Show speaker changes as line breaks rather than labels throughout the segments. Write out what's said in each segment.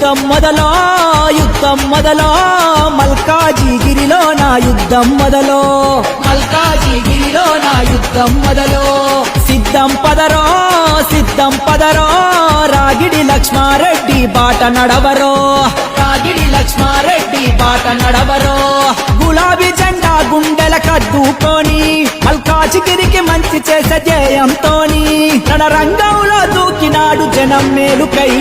యుద్ధం మొదలో యుద్ధం మొదలో మల్కాజిగిరిలో నా యుద్ధం మొదలో. మల్కాజిగిరిలో నా యుద్ధం మొదలో. సిద్ధం పదరో సిద్ధం పదరో రాగిడి లక్ష్మారెడ్డి బాట నడవరో. రాగిడి లక్ష్మారెడ్డి బాట నడవరో. గులాబీ జెండా గుండెల కద్దుకొని మల్కాజిగిరికి మంచి చేసే జయంతోని రంగంలో దూకినాడు జనం మేలుకై.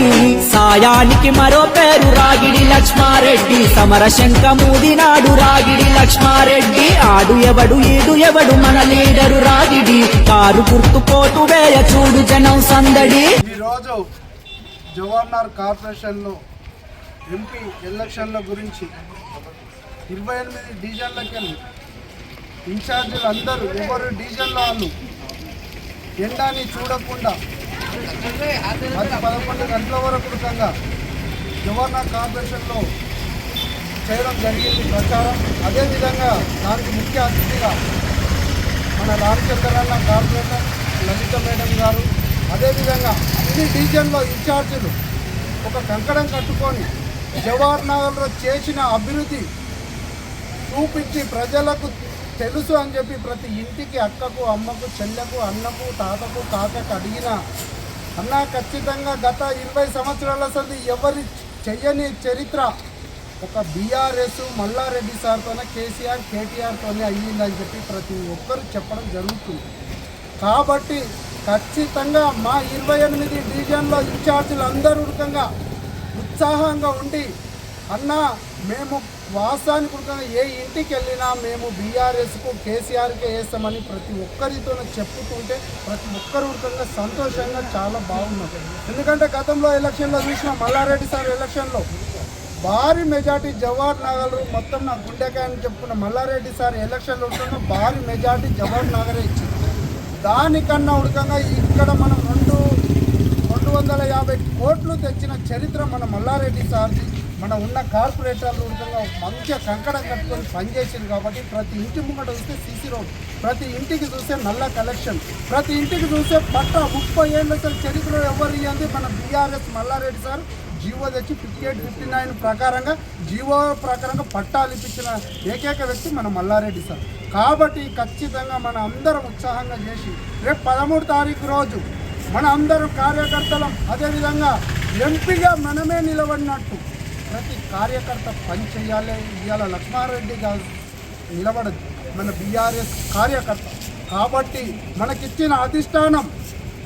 సాయానికి మరో పేరు రాగిడి లక్ష్మారెడ్డి సమర శంఖమూదినాడు రాగిడి లక్ష్మారెడ్డి. ఆడు ఎవడు ఈడు ఎవడు మన లీడరు రాగిడి. కారు గుర్తుపోటు వేయ చూడు జనం సందడి.
ఈరోజు జవహర్లాల్ కార్పొరేషన్లో ఎంపీ ఎలక్షన్ల గురించి ఇరవై ఎనిమిది డివిజన్లకెళ్ళి ఇన్ఛార్జీలు అందరూ ఎవరు డివిజన్లో వాళ్ళు ఎండాని చూడకుండా అది పదకొండు గంటల వరకు కృతంగా గవర్నర్ కార్పొరేషన్లో చేయడం జరిగింది ప్రచారం. అదేవిధంగా దానికి ముఖ్య అతిథిగా మన రామచంద్రన్న కార్పొరేటర్ లలిత మేడం గారు అదేవిధంగా అన్ని డివిజన్లో ఇన్ఛార్జీలు ఒక కంకణం కట్టుకొని జవహర్ నగర్లో చేసిన అభివృద్ధి చూపించి ప్రజలకు తెలుసు అని చెప్పి ప్రతి ఇంటికి అక్కకు అమ్మకు చెల్లెకు అన్నకు తాతకు కాకకు అడిగిన అన్న ఖచ్చితంగా గత ఇరవై సంవత్సరాల సది ఎవరి చెయ్యని చరిత్ర? ఒక బీఆర్ఎస్ మల్లారెడ్డి సార్తోనే కేసీఆర్ కేటీఆర్తోనే అయ్యిందని చెప్పి ప్రతి ఒక్కరు చెప్పడం జరుగుతుంది. కాబట్టి ఖచ్చితంగా మా ఇరవై ఎనిమిది డివిజన్లో ఇన్ఛార్జీలు అందరూ ఉత్సాహంగా ఉండి అన్న మేము వాస్తవానికి ఉడకంగా ఏ ఇంటికి వెళ్ళినా మేము బీఆర్ఎస్కు కేసీఆర్కే వేస్తామని ప్రతి ఒక్కరితో చెప్పుకుంటే ప్రతి ఒక్కరు ఉడకంగా సంతోషంగా చాలా బాగున్నారు ఎందుకంటే గతంలో ఎలక్షన్లో చూసిన మల్లారెడ్డి సార్ ఎలక్షన్లో భారీ మెజార్టీ జవహర్ నగర్ మొత్తం నా గుండెకాయ అని చెప్పుకున్న మల్లారెడ్డి సార్ ఎలక్షన్లో ఉంటున్న భారీ మెజార్టీ జవహర్ నగరే ఇచ్చింది. దానికన్నా ఉడకంగా ఇక్కడ మనం రెండు రెండు వందల యాభై కోట్లు తెచ్చిన చరిత్ర మన మల్లారెడ్డి సార్ది. మన ఉన్న కార్పొరేటర్లు ఉడకంగా మంచిగా కంకణం కట్టుకొని పనిచేసింది కాబట్టి ప్రతి ఇంటి ముంగట చూస్తే సీసీ రోడ్ ప్రతి ఇంటికి చూస్తే నల్ల కలెక్షన్ ప్రతి ఇంటికి చూస్తే పట్ట ముప్పై ఏళ్ళ అసలు చరిత్రలో ఎవరు ఇవ్వండి మన బీఆర్ఎస్ మల్లారెడ్డి సార్. జీవో తెచ్చి ఫిఫ్టీ ఎయిట్ ఫిఫ్టీ నైన్ ప్రకారంగా జీవో ప్రకారంగా పట్టాలు ఇప్పించిన ఏకైక వ్యక్తి మన మల్లారెడ్డి సార్. కాబట్టి ఖచ్చితంగా మన అందరం ఉత్సాహంగా చేసి రేపు పదమూడు తారీఖు రోజు మన అందరం కార్యకర్తలం అదేవిధంగా ఎంపీగా మనమే నిలబడినట్టు ప్రతి కార్యకర్త పని చేయాలి. ఇవాళ లక్ష్మారెడ్డి గారు నిలబడదు మన బీఆర్ఎస్ కార్యకర్త. కాబట్టి మనకిచ్చిన అధిష్టానం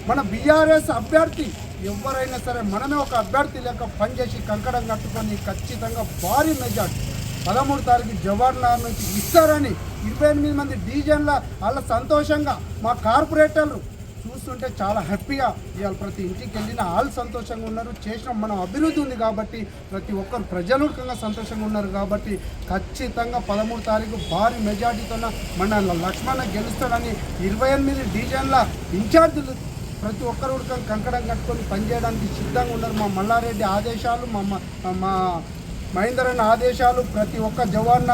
మన బీఆర్ఎస్ అభ్యర్థి ఎవరైనా సరే మనమే ఒక అభ్యర్థి లేక పనిచేసి కంకణం కట్టుకొని ఖచ్చితంగా భారీ మెజార్టీ. పదమూడు తారీఖు జవహర్లాల్ నుంచి ఇస్తారని ఇరవై ఎనిమిది మంది డీజన్ల వాళ్ళ సంతోషంగా మా కార్పొరేటర్లు చూస్తుంటే చాలా హ్యాపీగా ఇవాళ ప్రతి ఇంటికి వెళ్ళిన వాళ్ళు సంతోషంగా ఉన్నారు. చేసిన మనం అభివృద్ధి ఉంది కాబట్టి ప్రతి ఒక్కరు ప్రజలుకంగా సంతోషంగా ఉన్నారు కాబట్టి ఖచ్చితంగా పదమూడు తారీఖు భారీ మెజార్టీతోన మన లక్ష్మణ గెలుస్తాడని ఇరవై ఎనిమిది డివిజన్ల ఇన్ఛార్జీలు ప్రతి ఒక్కరు కంకణం కట్టుకొని పనిచేయడానికి సిద్ధంగా ఉన్నారు. మా మల్లారెడ్డి ఆదేశాలు మా మా- మహేందర్ అన్న ఆదేశాలు ప్రతి ఒక్క జవాన్